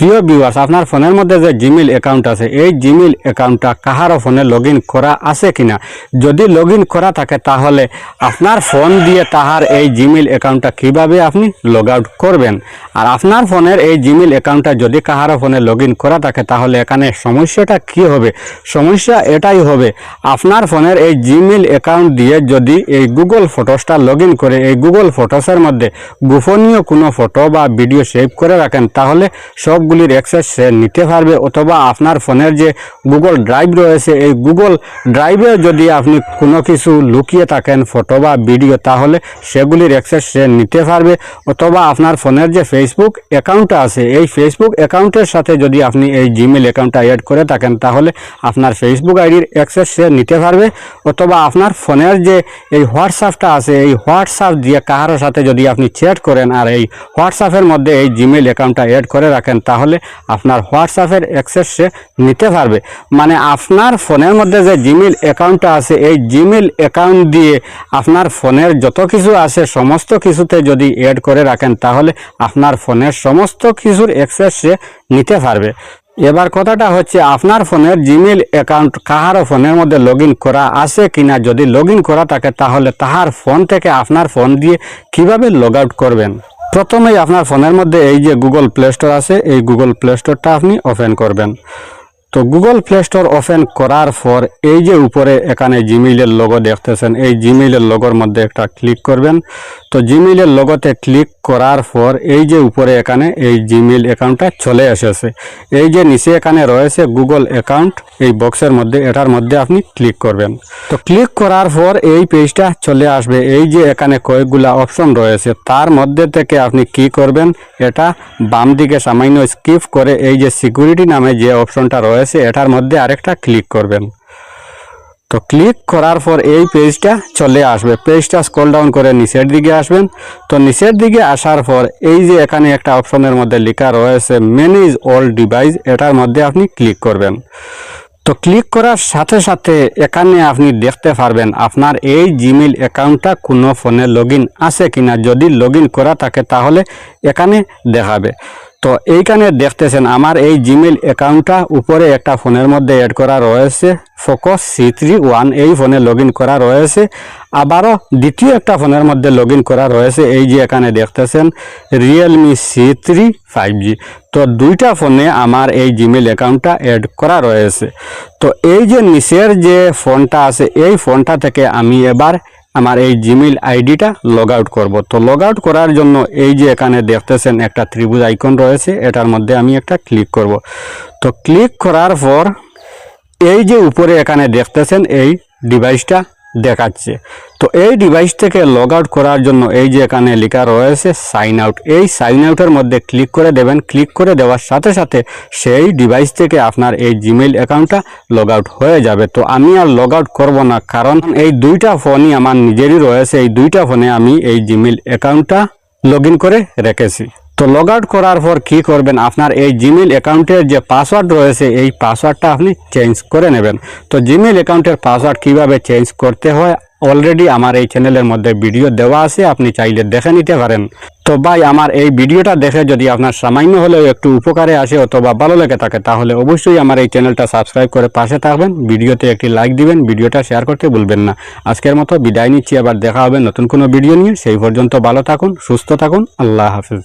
প্রিয় ভিউয়ার্স আপনার ফোনের মধ্যে যে জিমেল অ্যাকাউন্ট আছে, এই জিমেল অ্যাকাউন্টটা কাহারও ফোনে লগ করা আছে কিনা? যদি লগ করা থাকে, তাহলে আপনার ফোন দিয়ে তাহার এই জিমেল অ্যাকাউন্টটা কীভাবে আপনি লগ আউট করবেন? আর আপনার ফোনের এই জিমেল অ্যাকাউন্টটা যদি কাহারও ফোনে লগ করা থাকে, তাহলে এখানে সমস্যাটা কি হবে? সমস্যা এটাই হবে, আপনার ফোনের এই জিমেল অ্যাকাউন্ট দিয়ে যদি এই গুগল ফটোসটা লগ করে, এই গুগল ফটোসের মধ্যে গোপনীয় কোনো ফটো বা ভিডিও সেভ করে রাখেন, তাহলে সবগুলির অ্যাক্সেস সে নিতে পারবে অথবা আপনার ফোনের যে গুগল ড্রাইভ রয়েছে, এই গুগল ড্রাইভে যদি আপনি কোনো কিছু লুকিয়ে থাকেন ফটো বা ভিডিও তাহলে সেগুলির অ্যাক্সেস সে নিতে পারবে। অথবা আপনার ফোনের যে ফেসবুক অ্যাকাউন্টটা আছে, এই ফেসবুক অ্যাকাউন্টের সাথে যদি আপনি এই জিমেল অ্যাকাউন্টটা অ্যাড করে থাকেন, তাহলে আপনার ফেসবুক আইডির অ্যাক্সেস সে নিতে পারবে। অথবা আপনার ফোনের যে এই হোয়াটসঅ্যাপটা আছে, এই হোয়াটসঅ্যাপ দিয়ে কাহারোর সাথে যদি আপনি চ্যাট করেন আর এই হোয়াটসঅ্যাপের মধ্যে এই জিমেল অ্যাকাউন্টটা অ্যাড করে রাখেন, তাহলে আপনার হোয়াটসঅ্যাপের অ্যাক্সেস সে নিতে পারবে। মানে আপনার ফোনের মধ্যে যে জিমেল অ্যাকাউন্টটা আছে, এই জিমেল অ্যাকাউন্ট দিয়ে আপনার ফোনের যত কিছু আছে, সমস্ত কিছুতে যদি অ্যাড করে রাখেন, তাহলে আপনার ফোনের সমস্ত কিছুর অ্যাক্সেস সে নিতে পারবে। এবার কথাটা হচ্ছে, আপনার ফোনের জিমেল অ্যাকাউন্ট কাহারও ফোনের মধ্যে লগ করা আছে কিনা? যদি লগ করা থাকে, তাহলে তাহার ফোন থেকে আপনার ফোন দিয়ে কীভাবে লগ আউট করবেন? প্রথমেই আপনার ফোনের মধ্যে এই যে গুগল প্লে স্টোর আছে, এই গুগল প্লে স্টোরটা আপনি ওপেন করবেন। তো গুগল প্লে স্টোর ওপেন করার পর এই যে উপরে এখানে জিমেইলের লোগো দেখতেছেন, এই জিমেইলের লোগোর মধ্যে একটা ক্লিক করবেন। তো জিমেইলের লোগোতে ক্লিক করার পর এই যে উপরে এখানে এই জিমেইল অ্যাকাউন্টটা চলে এসেছে। এই যে নিচে এখানে রয়েছে গুগল অ্যাকাউন্ট এই বক্সের মধ্যে, এটার মধ্যে আপনি ক্লিক করবেন। তো ক্লিক করার পর এই পেজটা চলে আসবে। এই যে এখানে কয়েকগুলা অপশন রয়েছে, তার মধ্যে থেকে আপনি কি করবেন, এটা বাম দিকে সামান্য স্কিপ করে এই যে সিকিউরিটি নামে যে অপশনটা রয়েছে এটার মধ্যে আরেকটা ক্লিক করবেন। তো ক্লিক করার পর এই পেজটা চলে আসবে। পেজটা স্ক্রল ডাউন করে নিচের দিকে আসবেন। তো নিচের দিকে আসার পর এই যে এখানে একটা অপশনের মধ্যে লেখা রয়েছে ম্যানেজ অল ডিভাইস এটার মধ্যে আপনি ক্লিক করবেন। তো ক্লিক করার সাথে সাথে এখানে আপনি দেখতে পারবেন আপনার এই জিমেল অ্যাকাউন্টটা কোনো ফোনে লগ আছে কিনা। যদি লগ করা থাকে তাহলে এখানে দেখাবে। তো এইখানে দেখতেছেন, আমার এই জিমেল অ্যাকাউন্টটা উপরে একটা ফোনের মধ্যে অ্যাড করা রয়েছে। ফোকস সি থ্রি ওয়ান এই ফোনে লগ করা রয়েছে। আবারও দ্বিতীয় একটা ফোনের মধ্যে লগ করা রয়েছে, এই যে এখানে দেখতেছেন Realme C three five G তো দুইটা ফোনে আমার এই জিমেল অ্যাকাউন্টটা অ্যাড করা রয়েছে। তো এই যে নিচের যে ফোনটা আছে, এই ফোনটা থেকে আমি এবার আমার এই জিমেল আইডিটা লগ আউট করব। তো লগ আউট করার জন্য এই যে এখানে দেখতেছেন একটা ত্রিভুজ আইকন রয়েছে, এটার মধ্যে আমি একটা ক্লিক করব। তো ক্লিক করার পর এই যে উপরে এখানে দেখতেছেন এই ডিভাইসটা দেখাচ্ছে। তো এই ডিভাইস থেকে লগ আউট করার জন্য এই যে এখানে লেখা রয়েছে সাইন আউট এই সাইন আউটের মধ্যে ক্লিক করে দেবেন। ক্লিক করে দেওয়ার সাথে সাথে সেই ডিভাইস থেকে আপনার এই জিমেইল অ্যাকাউন্টটা লগ আউট হয়ে যাবে। তো আমি আর লগ আউট করব না, কারণ এই দুইটা ফোনই আমার নিজেরই রয়েছে। এই দুইটা ফোনে আমি এই জিমেইল অ্যাকাউন্টটা লগ করে রেখেছি। তো লগ আউট করার পর কি করবেন? আপনার এই জিমেল অ্যাকাউন্টের যে পাসওয়ার্ড রয়েছে, এই পাসওয়ার্ডটা আপনি চেঞ্জ করে নেবেন। তো জিমেল অ্যাকাউন্টের পাসওয়ার্ড কীভাবে চেঞ্জ করতে হয়? অলরেডি আমার এই চ্যানেলের মধ্যে ভিডিও দেওয়া আছে, আপনি চাইলে দেখে নিতে পারেন। তো ভাই, আমার এই ভিডিওটা দেখে যদি আপনার সামান্য হলেও একটু উপকারে আসে অথবা ভালো লেগে থাকে, তাহলে অবশ্যই আমার এই চ্যানেলটা সাবস্ক্রাইব করে পাশে থাকবেন। ভিডিওতে একটি লাইক দিবেন, ভিডিওটা শেয়ার করতে ভুলবেন না। আজকের মতো বিদায় নিচ্ছি, আবার দেখা হবে নতুন কোনো ভিডিও নিয়ে। সেই পর্যন্ত ভালো থাকুন, সুস্থ থাকুন, আল্লাহ হাফিজ।